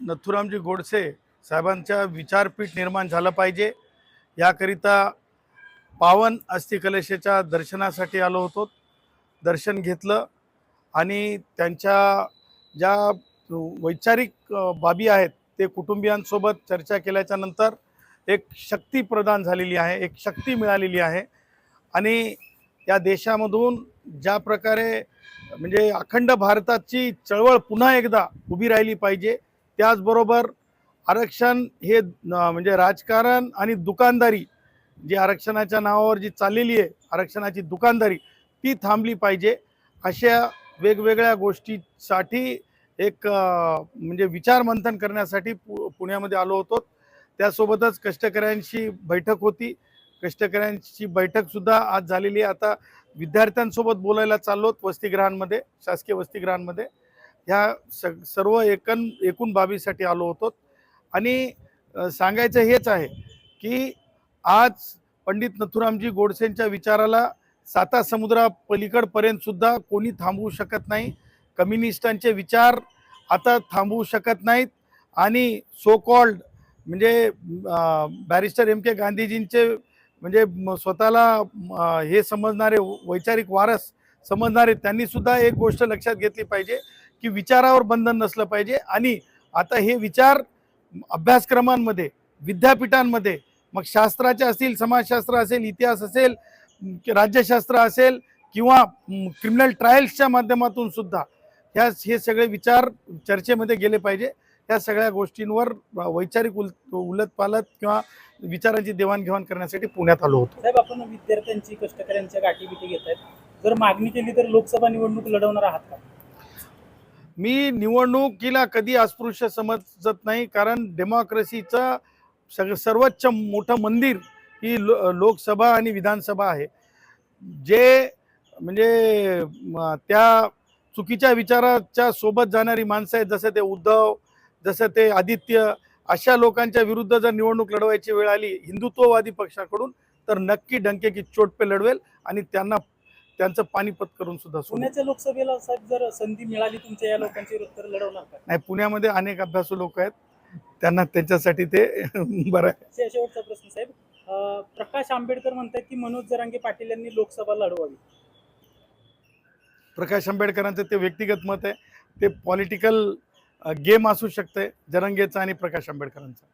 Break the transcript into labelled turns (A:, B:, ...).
A: नथुरामजी गोडसे साहेबांच्या विचारपीठ निर्माण झालं पाहिजे. याकरिता पावन अस्थिकलशेच्या दर्शनासाठी आलो होतो. दर्शन घेतलं आणि त्यांच्या ज्या वैचारिक बाबी आहेत ते कुटुंबियांसोबत चर्चा केल्याच्यानंतर एक शक्ती प्रदान झालेली आहे एक शक्ती मिळालेली आहे. आणि या देशामधून ज्या प्रकारे म्हणजे अखंड भारताची चळवळ पुन्हा एकदा उभी राहिली पाहिजे त्याचबरोबर आरक्षण हे म्हणजे राजकारण आणि दुकानदारी जी आरक्षणाच्या नावावर जी चाललेली आहे आरक्षणाची दुकानदारी ती थांबली पाहिजे. अशा वेगवेगळ्या गोष्टीसाठी एक म्हणजे विचारमंथन करण्यासाठी पु पुण्यामध्ये आलो होतो. त्यासोबतच कष्टकऱ्यांशी बैठक होती. कष्टकऱ्यांची बैठकसुद्धा आज झालेली आहे. आता विद्यार्थ्यांसोबत बोलायला चाललो वसतिगृहांमध्ये शासकीय वसतिगृहांमध्ये. ह्या स सर्व एकन एकूण बाबीसाठी आलो होतो. आणि सांगायचं हेच आहे की आज पंडित नथुरामजी गोडसेंच्या विचाराला साता समुद्रापलीकडपर्यंतसुद्धा सुद्धा कोणी थांबवू शकत नाही. कम्युनिस्टांचे विचार आता थांबवू शकत नाहीत. आणि सो कॉल्ड म्हणजे बॅरिस्टर एम के गांधीजींचे म्हणजे स्वतःला हे समजणारे वैचारिक वारस समजणारे त्यांनीसुद्धा एक गोष्ट लक्षात घेतली पाहिजे. की विचारावर बंधन नसलं पाहिजे. आणि आता हे विचार अभ्यासक्रमांमध्ये विद्यापीठांमध्ये मग शास्त्राचे असतील समाजशास्त्र असेल इतिहास असेल राज्यशास्त्र असेल किंवा क्रिमिनल ट्रायल्सच्या माध्यमातून सुद्धा ह्या हे सगळे विचार चर्चेमध्ये गेले पाहिजे. त्या सगळ्या गोष्टींवर वैचारिक उल उलटपालट किंवा विचारांची देवाणघेवाण करण्यासाठी पुण्यात आलो होतो.
B: साहेब आपण विद्यार्थ्यांची कष्टकऱ्यांच्या गाठीबिटी घेत आहेत. जर मागणी केली तर लोकसभा निवडणूक लढवणार आहात का?
A: मी निवडणुकीला कधी अस्पृश्य समजत नाही कारण डेमोक्रेसीचं सग सर्वोच्च मोठं मंदिर ही लो लोकसभा आणि विधानसभा आहे. जे म्हणजे त्या चुकीच्या विचाराच्या सोबत जाणारी माणसं आहेत जसं ते उद्धव जसं ते आदित्य अशा लोकांच्या विरुद्ध जर निवडणूक लढवायची वेळ आली हिंदुत्ववादी पक्षाकडून तर नक्की डंके की चोट पे लढवेल आणि त्यांना त्यांचं पानिपत करून सुद्धा.
B: पुण्याच्या लोकसभेला साहेब जर संधी मिळाली तुमच्या या लोकांची विरुद्ध तर लढवणार का?
A: नाही पुण्यामध्ये अनेक अभ्यासू लोक आहेत. त्यांना त्यांच्यासाठी ते बरं आहे.
B: शे- शेवटचा प्रश्न साहेब. अं, प्रकाश आंबेडकर म्हणतात की मनोज जरांगे पाटील यांनी लोकसभा लढवावी.
A: प्रकाश आंबेडकरांचं ते व्यक्तिगत मत आहे. ते पॉलिटिकल गेम असू शकते जरंगेचा आणि प्रकाश आंबेडकरांचा.